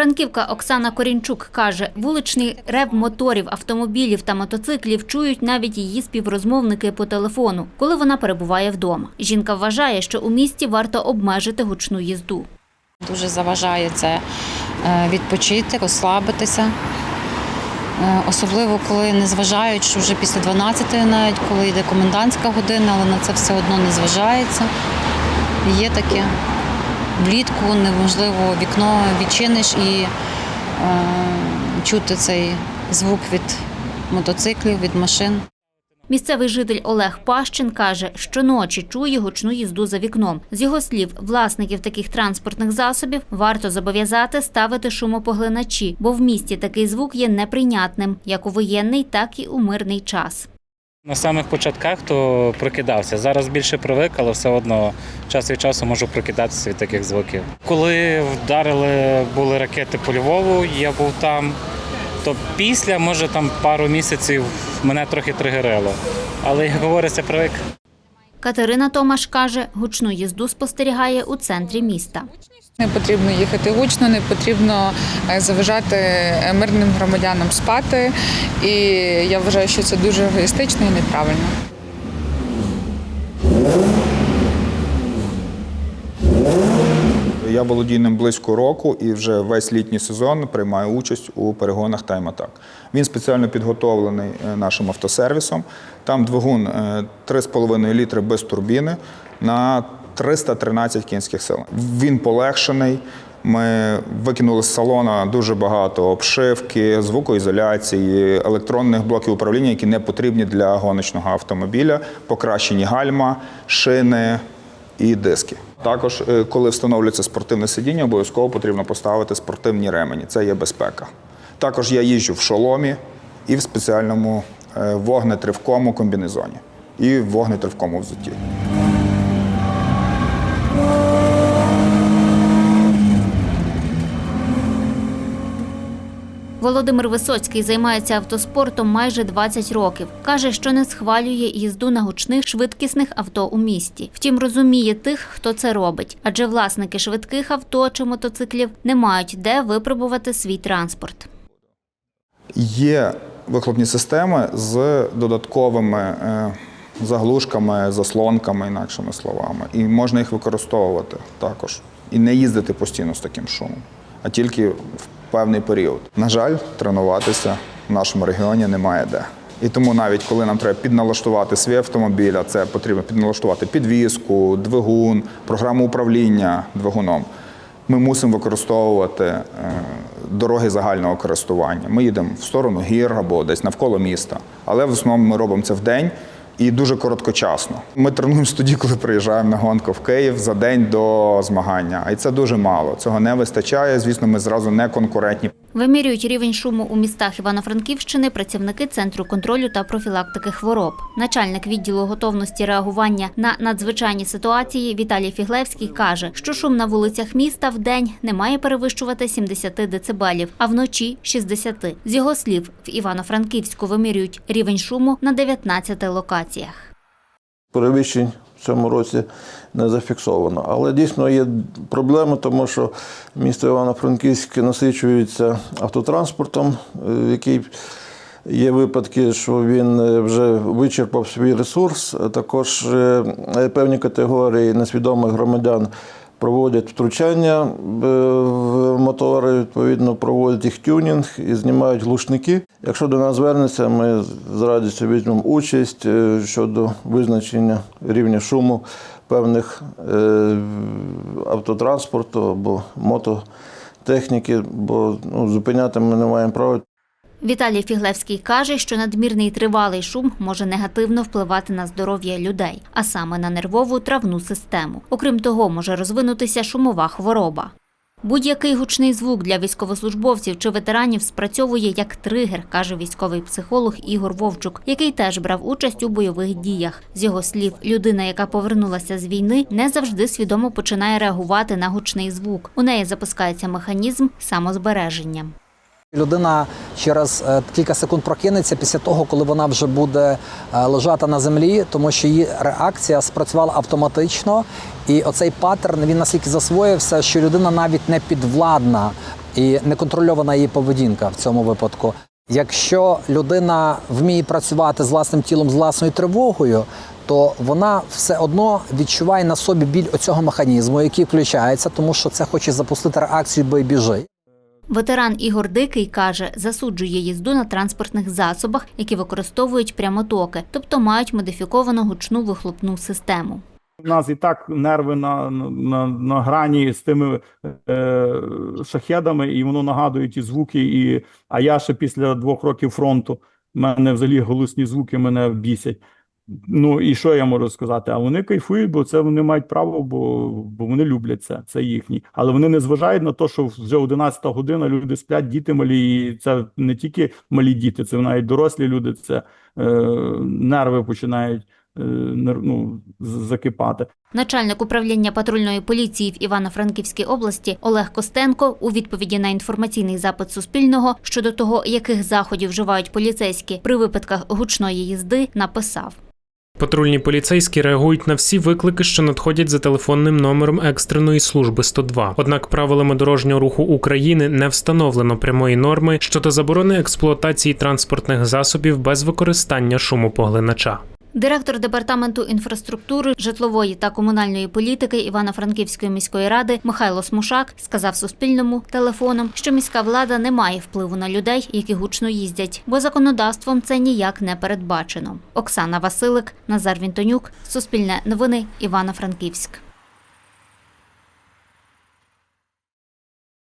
Франківка Оксана Корінчук каже, вуличний рев моторів, автомобілів та мотоциклів чують навіть її співрозмовники по телефону, коли вона перебуває вдома. Жінка вважає, що у місті варто обмежити гучну їзду. Дуже заважає це е, відпочити, розслабитися. Е, Особливо, коли не зважають, що вже після 12 навіть, коли йде комендантська година, але на це все одно не зважається. Є таке. Влітку неможливо вікно відчиниш і е, чути цей звук від мотоциклів, від машин. Місцевий житель Олег Пащин каже, щоночі чує гучну їзду за вікном. З його слів, власників таких транспортних засобів варто зобов'язати ставити шумопоглиначі, бо в місті такий звук є неприйнятним як у воєнний, так і у мирний час. На самих початках то прокидався. Зараз більше привик, але все одно час від часу можу прокидатися від таких звуків. Коли вдарили були ракети по Львову, я був там. То після, може, там пару місяців мене трохи тригерило. Але як говориться, привик. Катерина Томаш каже, гучну їзду спостерігає у центрі міста. Не потрібно їхати гучно, не потрібно е, заважати е, мирним громадянам спати. І я вважаю, що це дуже егоїстично і неправильно. Я володію ним близько року і вже весь літній сезон приймаю участь у перегонах Attack. Він спеціально підготовлений е, нашим автосервісом. Там двигун е, 3,5 літри без турбіни на 313 кінських сил. Він полегшений. Ми викинули з салона дуже багато обшивки, звукоізоляції, електронних блоків управління, які не потрібні для гоночного автомобіля, покращені гальма, шини, і диски. Також, е, коли встановлюється спортивне сидіння, обов'язково потрібно поставити спортивні ремені. Це є безпека. Також я їжджу в шоломі і в спеціальному е, вогнетривкому комбінезоні і в вогнетривкому взутті. Володимир Висоцький займається автоспортом майже 20 років. Каже, що не схвалює їзду на гучних швидкісних авто у місті. Втім, розуміє тих, хто це робить, адже власники швидких авто чи мотоциклів не мають де випробувати свій транспорт. Є вихлопні системи з додатковими е, заглушками, заслонками, інакшими словами. І можна їх використовувати також. І не їздити постійно з таким шумом, а тільки в певний період. На жаль, тренуватися в нашому регіоні немає де. І тому навіть коли нам треба підналаштувати свій автомобіль, а це потрібно підналаштувати підвіску, двигун, програму управління двигуном, ми мусимо використовувати е, дороги загального користування. Ми їдемо в сторону гір або десь навколо міста. Але в основному ми робимо це в день і дуже короткочасно. Ми тренуємося тоді, коли приїжджаємо на гонку в Київ за день до змагання. І це дуже мало. Цього не вистачає. Звісно, ми зразу не конкурентні. Вимірюють рівень шуму у містах Івано-Франківщини працівники Центру контролю та профілактики хвороб. Начальник відділу готовності реагування на надзвичайні ситуації Віталій Фіглевський каже, що шум на вулицях міста в день не має перевищувати 70 децибелів, а вночі 60. З його слів, в Івано-Франківську вимірюють рівень шуму на 19 локаціях. перевищень в цьому році не зафіксовано. Але дійсно є проблеми, тому що місто Івано-Франківськ насичується автотранспортом, е, який є випадки, що він е, вже вичерпав свій ресурс. Також е, певні категорії несвідомих громадян. Проводять втручання е, в мотори, відповідно, проводять їх тюнінг і знімають глушники. Якщо до нас звернеться, ми з радістю візьмемо участь е, щодо визначення рівня шуму певних е, автотранспорту або мототехніки, бо ну, зупиняти ми не маємо права. Віталій Фіглевський каже, що надмірний тривалий шум може негативно впливати на здоров'я людей, а саме на нервову травну систему. Окрім того, може розвинутися шумова хвороба. Будь-який гучний звук для військовослужбовців чи ветеранів спрацьовує як тригер, каже військовий психолог Ігор Вовчук, який теж брав участь у бойових діях. З його слів, людина, яка повернулася з війни, не завжди свідомо починає реагувати на гучний звук. У неї запускається механізм самозбереження. Людина через е, кілька секунд прокинеться після того, коли вона вже буде е, лежати на землі, тому що її реакція спрацювала автоматично, і оцей паттерн він настільки засвоївся, що людина навіть не підвладна і неконтрольована її поведінка в цьому випадку. Якщо людина вміє працювати з власним тілом, з власною тривогою, то вона все одно відчуває на собі біль оцього механізму, який включається, тому що це хоче запустити реакцію бий біжи. Ветеран Ігор Дикий каже, засуджує їзду на транспортних засобах, які використовують прямотоки, тобто мають модифіковану гучну вихлопну систему. У нас і так нерви на, на, на грані з тими е, шахедами, і воно нагадує ті звуки. І, а я ще після двох років фронту, в мене взагалі голосні звуки мене бісять. Ну і що я можу сказати? А вони кайфують, бо це вони мають право, бо, бо вони люблять це, це їхні. Але вони не зважають на те, що вже 11 година люди сплять, діти малі, і це не тільки малі діти, це навіть дорослі люди, це е, нерви починають е, ну, закипати. Начальник управління патрульної поліції в Івано-Франківській області Олег Костенко у відповіді на інформаційний запит Суспільного щодо того, яких заходів вживають поліцейські при випадках гучної їзди, написав. Патрульні поліцейські реагують на всі виклики, що надходять за телефонним номером екстреної служби 102. Однак правилами дорожнього руху України не встановлено прямої норми щодо заборони експлуатації транспортних засобів без використання шумопоглинача. Директор департаменту інфраструктури, житлової та комунальної політики Івано-Франківської міської ради Михайло Смушак сказав Суспільному телефоном, що міська влада не має впливу на людей, які гучно їздять, бо законодавством це ніяк не передбачено. Оксана Василик, Назар Вінтонюк, Суспільне новини, Івано-Франківськ.